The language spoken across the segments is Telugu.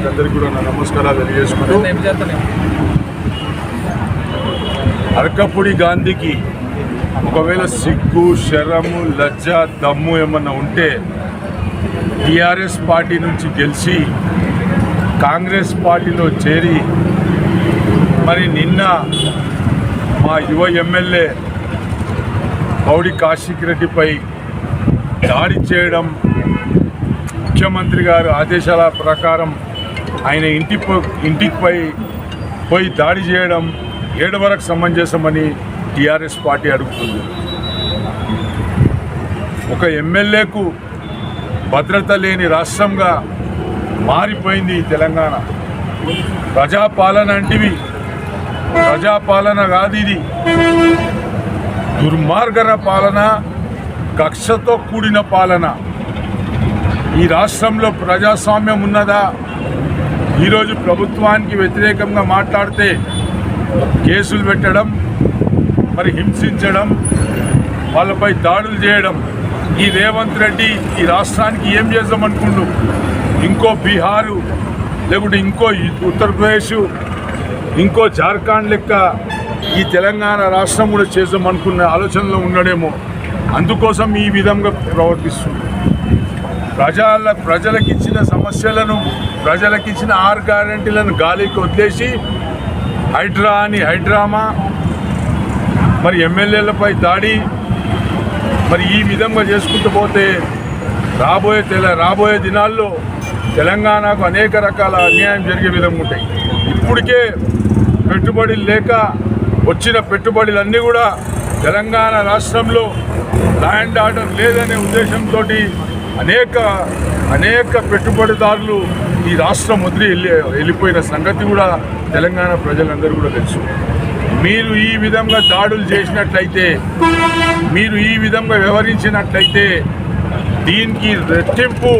అందరికీ కూడా నా నమస్కారాలు తెలియజేసుకుంటూ అరకపుడి గాంధీకి ఒకవేళ సిగ్గు శరము లజ్జ దమ్ము ఏమన్నా ఉంటే టీఆర్ఎస్ పార్టీ నుంచి గెలిచి కాంగ్రెస్ పార్టీలో చేరి మరి నిన్న మా యువ ఎమ్మెల్యే పౌడి కాశీక్ రెడ్డిపై దాడి చేయడం ముఖ్యమంత్రి గారు ఆదేశాల ప్రకారం ఆయన ఇంటి ఇంటికి పోయి పోయి దాడి చేయడం ఏడు వరకు సమంజసమని టీఆర్ఎస్ పార్టీ అడుగుతుంది. ఒక ఎమ్మెల్యేకు భద్రత లేని రాష్ట్రంగా మారిపోయింది తెలంగాణ. ప్రజాపాలన అంటివి. ప్రజాపాలన కాదు ఇది. దుర్మార్గన పాలన కక్షతో కూడిన పాలన. ఈ రాష్ట్రంలో ప్రజాస్వామ్యం ఉన్నదా? ఈరోజు ప్రభుత్వానికి వ్యతిరేకంగా మాట్లాడితే కేసులు పెట్టడం మరి హింసించడం వాళ్ళపై దాడులు చేయడం. ఈ రేవంత్ రెడ్డి ఈ రాష్ట్రానికి ఏం చేద్దామనుకుండు ఇంకో బీహారు లేకుంటే ఇంకో ఉత్తరప్రదేశ్ ఇంకో జార్ఖండ్ లెక్క ఈ తెలంగాణ రాష్ట్రం కూడా చేద్దామనుకున్న ఆలోచనలో ఉన్నాడేమో అందుకోసం ఈ విధంగా ప్రవర్తిస్తుంది. ప్రజల ప్రజలకు ఇచ్చిన సమస్యలను ప్రజలకు ఇచ్చిన ఆరు గ్యారంటీలను గాలికి వదిలేసి హైడ్రా అని హైడ్రామా మరి ఎమ్మెల్యేలపై దాడి మరి ఈ విధంగా చేసుకుంటూ పోతే రాబోయే తెల రాబోయే దినాల్లో తెలంగాణకు అనేక రకాల అన్యాయం జరిగే విధంగా ఉంటాయి. ఇప్పటికే పెట్టుబడులు లేక వచ్చిన పెట్టుబడులన్నీ కూడా తెలంగాణ రాష్ట్రంలో ల్యాండ్ ఆర్డర్ లేదనే ఉద్దేశంతో అనేక అనేక పెట్టుబడిదారులు ఈ రాష్ట్రం వదిలి వెళ్ళి వెళ్ళిపోయిన సంగతి కూడా తెలంగాణ ప్రజలందరూ కూడా తెలుసు. మీరు ఈ విధంగా దాడులు చేసినట్లయితే మీరు ఈ విధంగా వ్యవహరించినట్లయితే దీనికి రెట్టింపు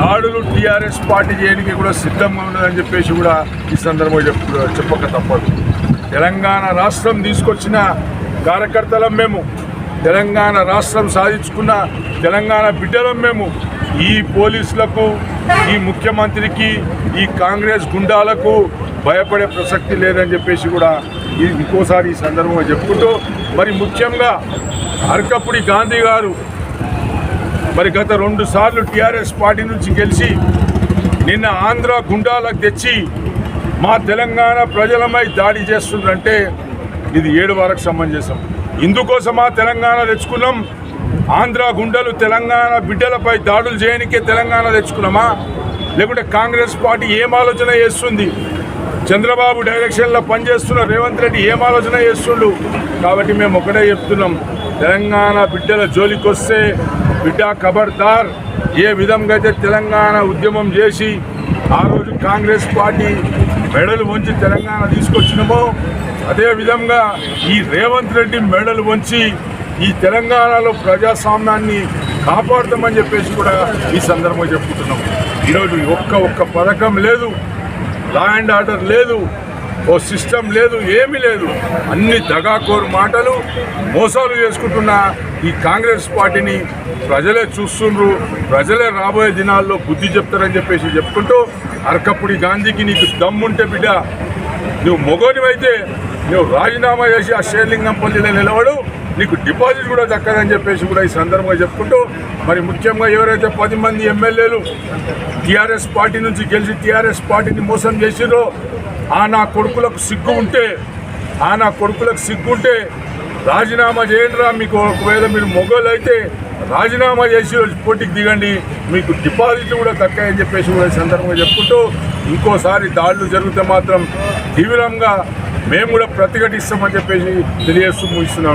దాడులు టీఆర్ఎస్ పార్టీ చేయడానికి కూడా సిద్ధంగా ఉన్నదని చెప్పేసి కూడా ఈ సందర్భంగా చెప్పక తప్పదు. తెలంగాణ రాష్ట్రం తీసుకొచ్చిన కార్యకర్తలం మేము. తెలంగాణ రాష్ట్రం సాధించుకున్న తెలంగాణ బిడ్డలం మేము. ఈ పోలీసులకు ఈ ముఖ్యమంత్రికి ఈ కాంగ్రెస్ గుండాలకు భయపడే ప్రసక్తి లేదని చెప్పేసి కూడా ఈ ఇంకోసారి ఈ సందర్భంగా చెప్పుకుంటూ మరి ముఖ్యంగా అరకపుడి గాంధీ గారు మరి గత రెండు సార్లు టీఆర్ఎస్ పార్టీ నుంచి గెలిచి నిన్న ఆంధ్ర గుండాలకు తెచ్చి మా తెలంగాణ ప్రజలమై దాడి చేస్తుందంటే ఇది ఏడు వరకు సమంజసం ఇందుకోసమా తెలంగాణ తెచ్చుకున్నాం? ఆంధ్ర గుండెలు తెలంగాణ బిడ్డలపై దాడులు చేయనికే తెలంగాణ తెచ్చుకున్నామా? లేకుంటే కాంగ్రెస్ పార్టీ ఏం ఆలోచన చేస్తుంది? చంద్రబాబు డైరెక్షన్లో పనిచేస్తున్న రేవంత్ రెడ్డి ఏం ఆలోచన చేస్తుండు? కాబట్టి మేము ఒకటే చెప్తున్నాం తెలంగాణ బిడ్డల జోలికి వస్తే బిడ్డ ఖబర్దార్ ఏ విధంగా అయితే తెలంగాణ ఉద్యమం చేసి ఆ రోజు కాంగ్రెస్ పార్టీ మెడలు వంచి తెలంగాణ తీసుకొచ్చినామో అదేవిధంగా ఈ రేవంత్ రెడ్డి మెడలు వంచి ఈ తెలంగాణలో ప్రజాస్వామ్యాన్ని కాపాడుతామని చెప్పేసి కూడా ఈ సందర్భంగా చెప్పుతున్నాం ఈరోజు ఒక్క ఒక్క పథకం లేదు లా అండ్ ఆర్డర్ లేదు ఓ సిస్టమ్ లేదు ఏమీ లేదు. అన్ని దగాకోరు మాటలు మోసాలు చేసుకుంటున్న ఈ కాంగ్రెస్ పార్టీని ప్రజలే చూస్తుండ్రు ప్రజలే రాబోయే దినాల్లో బుద్ధి చెప్తారని చెప్పేసి చెప్పుకుంటూ అరకప్పుడి గాంధీకి నీకు దమ్ముంటే బిడ్డ నువ్వు మొగోనివైతే నువ్వు రాజీనామా చేసి ఆ షేర్లింగంపల్లిలో నిలవడు నీకు డిపాజిట్ కూడా దక్కదని చెప్పేసి కూడా ఈ సందర్భంగా చెప్పుకుంటూ మరి ముఖ్యంగా ఎవరైతే పది మంది ఎమ్మెల్యేలు టీఆర్ఎస్ పార్టీ నుంచి గెలిచి టీఆర్ఎస్ పార్టీని మోసం చేసిరో ఆ నా కొడుకులకు సిగ్గు ఉంటే ఆ నా కొడుకులకు సిగ్గు ఉంటే రాజీనామా చేయండిరా మీకు ఒకవేళ మీరు మొగోలు అయితే రాజీనామా చేసి పోటీకి దిగండి. మీకు డిపాజిట్లు కూడా తక్కువని చెప్పేసి కూడా సందర్భంగా చెప్పుకుంటూ ఇంకోసారి దాడులు జరిగితే మాత్రం తీవ్రంగా మేము కూడా ప్రతిఘటిస్తామని చెప్పేసి తెలియజేస్తూ ముగిస్తున్నాం.